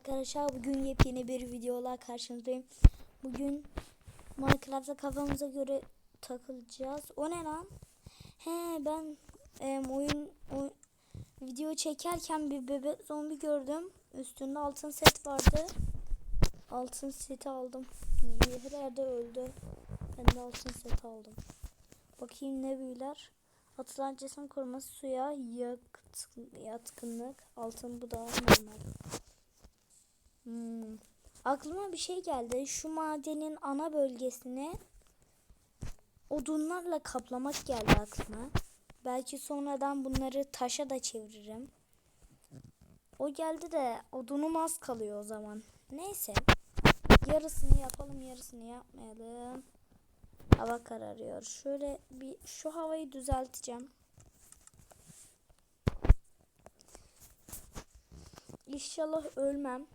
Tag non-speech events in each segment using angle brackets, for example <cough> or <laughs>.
arkadaşlar. Bugün yepyeni bir videola karşınızdayım. Bugün Minecraft'ta kafamıza göre takılacağız. O ne lan? He ben em, oyun, oy- video çekerken bir bebek zombi gördüm. Üstünde altın set vardı. Altın seti aldım. Her yerde öldü. Ben de altın set aldım. Bakayım ne büyüler. Atılan cisim koruması suya yatkın, yatkınlık. Altın bu da normal. Hmm. Aklıma bir şey geldi. Şu madenin ana bölgesini odunlarla kaplamak geldi aklıma. Belki sonradan bunları taşa da çeviririm. O geldi de odunum az kalıyor o zaman. Neyse. Yarısını yapalım, yarısını yapmayalım. Hava kararıyor. Şöyle bir şu havayı düzelteceğim. İnşallah ölmem.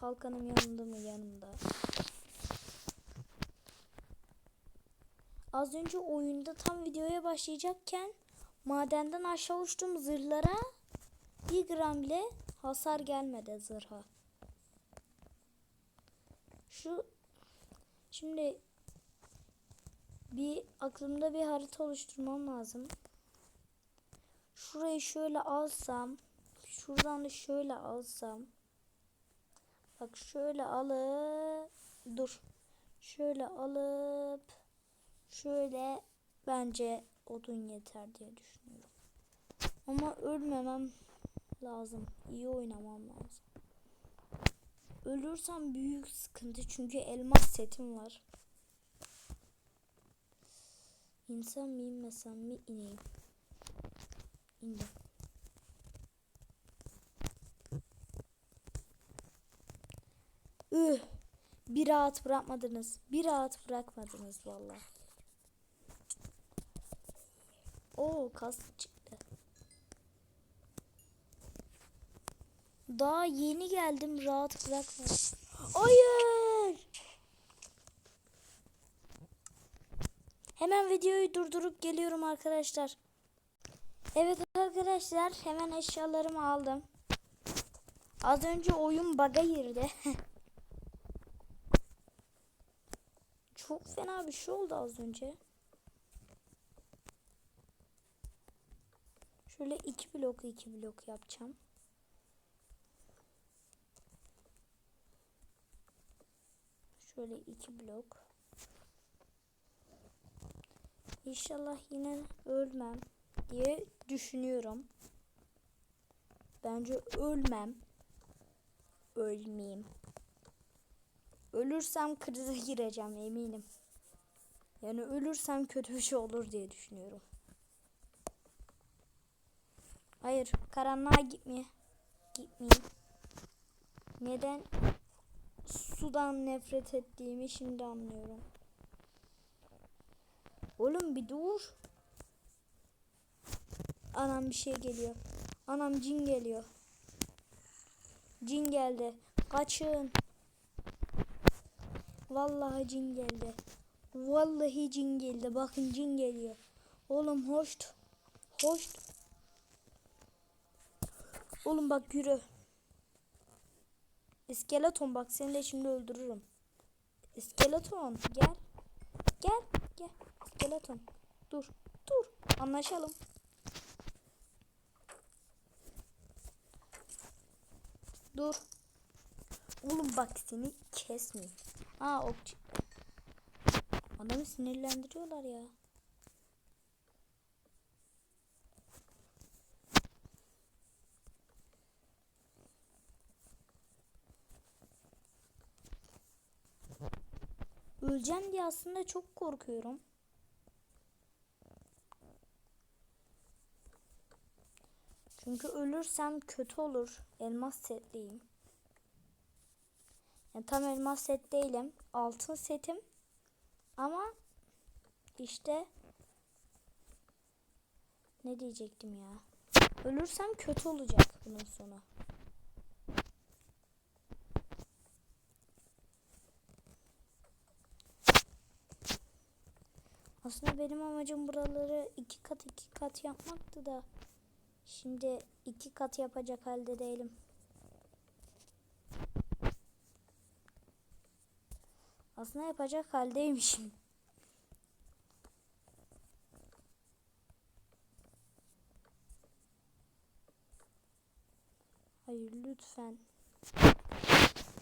Kalkanım yanında mı yanında. Az önce oyunda tam videoya başlayacakken madenden aşağı uçtum zırhlara bir gram bile hasar gelmedi zırha. Şu şimdi bir aklımda bir harita oluşturmam lazım. Şurayı şöyle alsam, şuradan da şöyle alsam. Bak şöyle alıp dur. Şöyle alıp şöyle bence odun yeter diye düşünüyorum. Ama ölmemem lazım. İyi oynamam lazım. Ölürsem büyük sıkıntı çünkü elmas setim var. İnsan mı inmesem mi ineyim? İndim. Üh. Bir rahat bırakmadınız. Bir rahat bırakmadınız vallahi. Oo kas çıktı. Daha yeni geldim rahat bırakma. Hayır. Hemen videoyu durdurup geliyorum arkadaşlar. Evet arkadaşlar hemen eşyalarımı aldım. Az önce oyun bug'a girdi. <laughs> Çok fena bir şey oldu az önce. Şöyle iki blok iki blok yapacağım. Şöyle iki blok. İnşallah yine ölmem diye düşünüyorum. Bence ölmem. Ölmeyeyim. Ölürsem krize gireceğim eminim. Yani ölürsem kötü bir şey olur diye düşünüyorum. Hayır, karanlığa gitmeye. Gitmeyeyim. Neden sudan nefret ettiğimi şimdi anlıyorum. Oğlum bir dur. Anam bir şey geliyor. Anam cin geliyor. Cin geldi. Kaçın. Vallahi cin geldi. Vallahi cin geldi. Bakın cin geliyor. Oğlum hoşt. Hoşt. Oğlum bak yürü. İskeleton bak seni de şimdi öldürürüm. İskeleton gel. Gel gel. İskeleton. Dur. Dur. Anlaşalım. Dur. Oğlum bak seni kesmeyeyim. Aa ok. Adamı sinirlendiriyorlar ya. Öleceğim diye aslında çok korkuyorum. Çünkü ölürsem kötü olur. Elmas setliyim. Yani tam elmas set değilim. Altın setim. Ama işte ne diyecektim ya? Ölürsem kötü olacak bunun sonu. Aslında benim amacım buraları iki kat iki kat yapmaktı da şimdi iki kat yapacak halde değilim. Aslında yapacak haldeymişim. Hayır lütfen.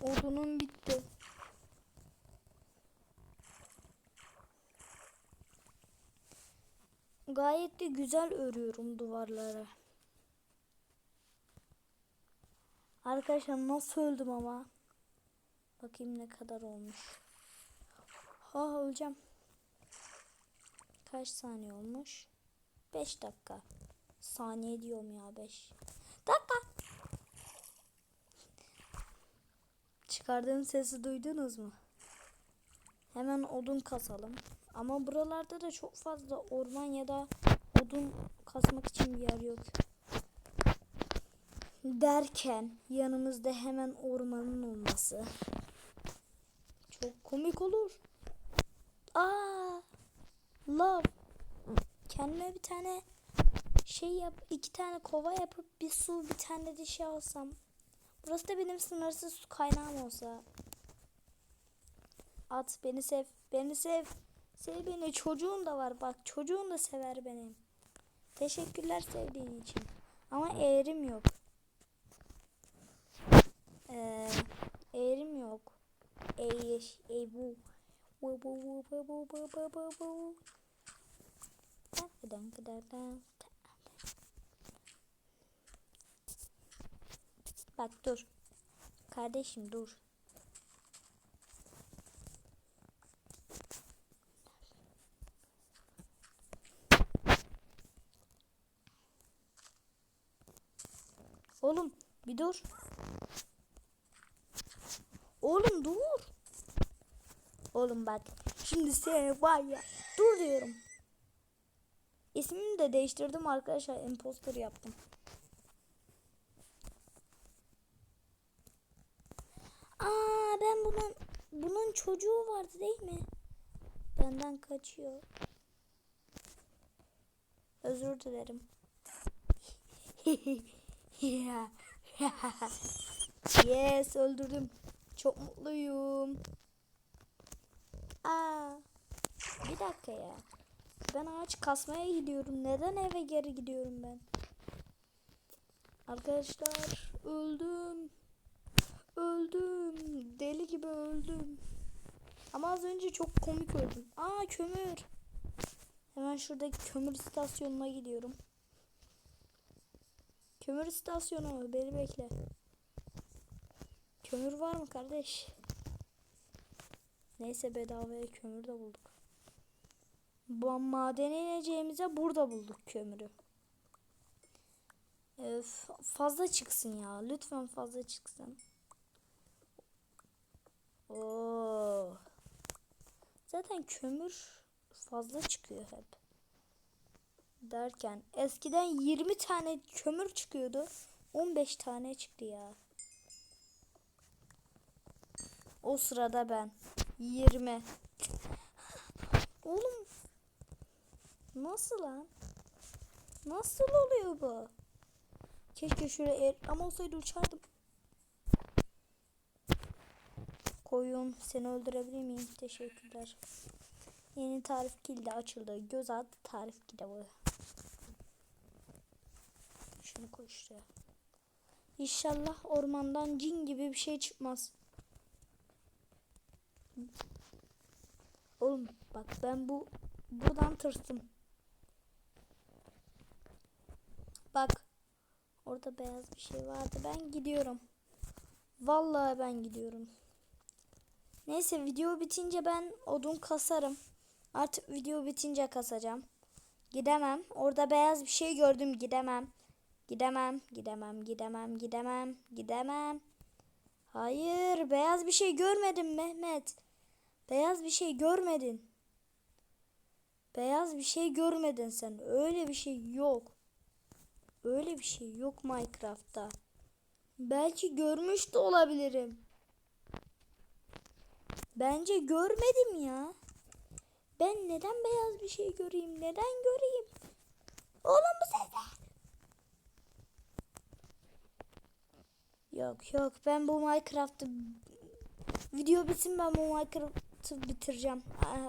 Odunum bitti. Gayet de güzel örüyorum duvarları. Arkadaşlar nasıl öldüm ama. Bakayım ne kadar olmuş. Ha öleceğim. Kaç saniye olmuş? 5 dakika. Saniye diyorum ya 5. Dakika. Çıkardığım sesi duydunuz mu? Hemen odun kasalım. Ama buralarda da çok fazla orman ya da odun kasmak için bir yer yok. Derken yanımızda hemen ormanın olması. Çok komik olur. Aa! Love. Kendime bir tane şey yap, iki tane kova yapıp bir su, bir tane de şey alsam. Burası da benim sınırsız su kaynağım olsa. At beni sev, beni sev. Sev beni. Çocuğun da var bak. Çocuğun da sever benim. Teşekkürler sevdiğin için. Ama eğrim yok. Ee, eğrim yok. Eğiş, ey Bak dur. Kardeşim dur. Oğlum bir dur. Oğlum dur. Oğlum bak. Şimdi seni var ya. Dur diyorum. İsmimi de değiştirdim arkadaşlar. Imposter yaptım. Aa ben bunun bunun çocuğu vardı değil mi? Benden kaçıyor. Özür dilerim. <laughs> yes öldürdüm. Çok mutluyum. Aa, bir dakika ya. Ben ağaç kasmaya gidiyorum. Neden eve geri gidiyorum ben? Arkadaşlar öldüm. Öldüm. Deli gibi öldüm. Ama az önce çok komik öldüm. Aa kömür. Hemen şuradaki kömür istasyonuna gidiyorum. Kömür istasyonu beni bekle. Kömür var mı kardeş? Neyse bedavaya kömür de bulduk. Bu madene ineceğimize burada bulduk kömürü. Ee, fazla çıksın ya. Lütfen fazla çıksın. Oo. Zaten kömür fazla çıkıyor hep. Derken eskiden 20 tane kömür çıkıyordu. 15 tane çıktı ya. O sırada ben 20. Oğlum nasıl lan? Nasıl oluyor bu? Keşke er ama olsaydı uçardım. Koyun seni öldürebilir miyim? Teşekkürler. Yeni tarif kilidi açıldı. Göz altı tarif kitabı. Şunu koy şuraya. İnşallah ormandan cin gibi bir şey çıkmaz. Oğlum bak ben bu buradan tırstım. Bak orada beyaz bir şey vardı. Ben gidiyorum. Vallahi ben gidiyorum. Neyse video bitince ben odun kasarım. Artık video bitince kasacağım. Gidemem. Orada beyaz bir şey gördüm. Gidemem. Gidemem. Gidemem. Gidemem. Gidemem. Gidemem. Hayır. Beyaz bir şey görmedim Mehmet. Beyaz bir şey görmedin. Beyaz bir şey görmedin sen. Öyle bir şey yok. Öyle bir şey yok Minecraft'ta. Belki görmüş de olabilirim. Bence görmedim ya. Ben neden beyaz bir şey göreyim? Neden göreyim? Oğlum bu sesler. Yok yok ben bu Minecraft'ı video bitsin ben bu Minecraft bitireceğim.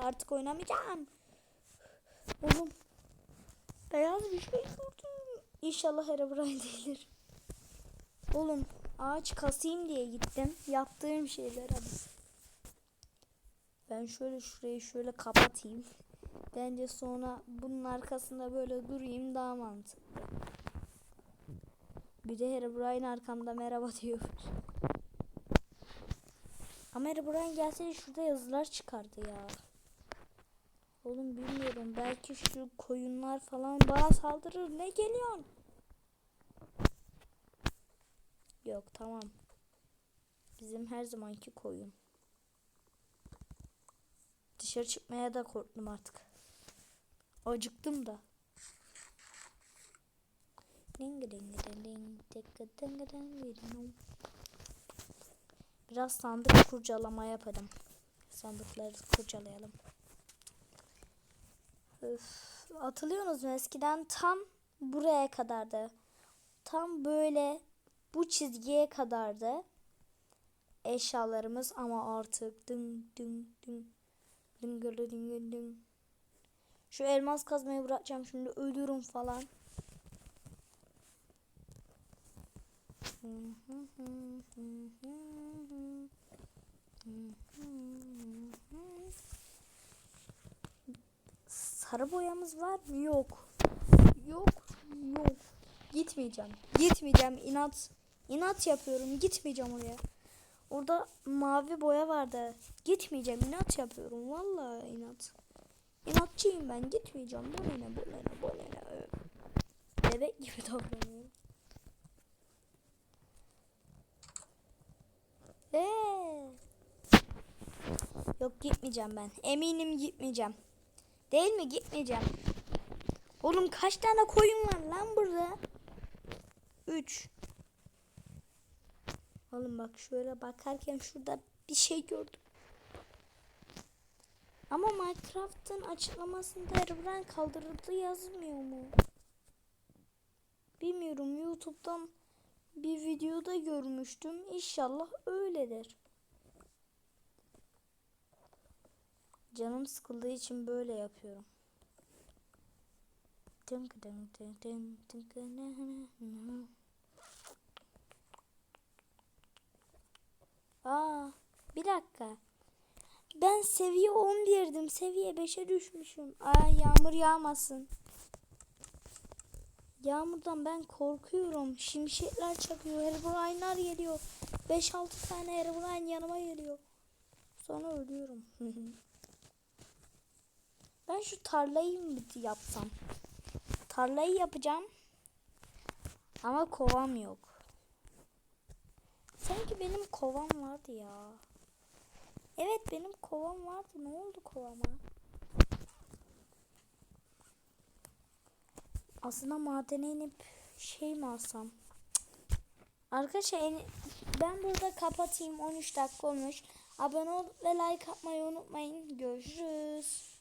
Artık oynamayacağım. Oğlum. Beyaz bir şey gördüm. İnşallah Herobrine değildir. Oğlum ağaç kasayım diye gittim. Yaptığım şeyler hadi. Ben şöyle şurayı şöyle kapatayım. Bence sonra bunun arkasında böyle durayım daha mantıklı. Bir de Herobrine arkamda merhaba diyor. Ama Herobrine gelseydi şurada yazılar çıkardı ya. Oğlum bilmiyorum. Belki şu koyunlar falan bana saldırır. Ne geliyorsun? Yok tamam. Bizim her zamanki koyun. Dışarı çıkmaya da korktum artık. Acıktım da. Ding ding ding ding ding ding ding ding. Biraz sandık kurcalama yapalım. Sandıkları kurcalayalım. Öf, hatırlıyorsunuz mu eskiden tam buraya kadardı. Tam böyle bu çizgiye kadardı eşyalarımız ama artık ding ding ding ding ding ding ding. Şu elmas kazmayı bırakacağım şimdi ölürüm falan. Sarı boyamız var mı? Yok. Yok. Yok. Gitmeyeceğim. Gitmeyeceğim. İnat. İnat yapıyorum. Gitmeyeceğim oraya. Orada mavi boya vardı. Gitmeyeceğim. İnat yapıyorum. Vallahi inat. İnatçıyım ben. Gitmeyeceğim. Bu ne ne. Bebek gibi davranıyorum. Eee. Yok gitmeyeceğim ben. Eminim gitmeyeceğim. Değil mi? Gitmeyeceğim. Oğlum kaç tane koyun var lan burada? 3. Oğlum bak şöyle bakarken şurada bir şey gördüm. Ama Minecraft'ın açıklamasında Herobrine kaldırıldı yazmıyor mu? Bilmiyorum YouTube'dan bir videoda görmüştüm. İnşallah öyledir. Canım sıkıldığı için böyle yapıyorum. Aa, bir dakika. Ben seviye 11'dim. Seviye 5'e düşmüşüm. Ay yağmur yağmasın. Yağmurdan ben korkuyorum. Şimşekler çakıyor. Herobrine'lar geliyor. 5-6 tane Herobrine yanıma geliyor. Sonra ölüyorum. <laughs> ben şu tarlayı mı yapsam? Tarlayı yapacağım. Ama kovam yok. Sanki benim kovam vardı ya. Evet benim kovam vardı. Ne oldu kovama? Aslında madene inip şey mi alsam? Arkadaşlar en- ben burada kapatayım. 13 dakika olmuş. Abone ol ve like atmayı unutmayın. Görüşürüz.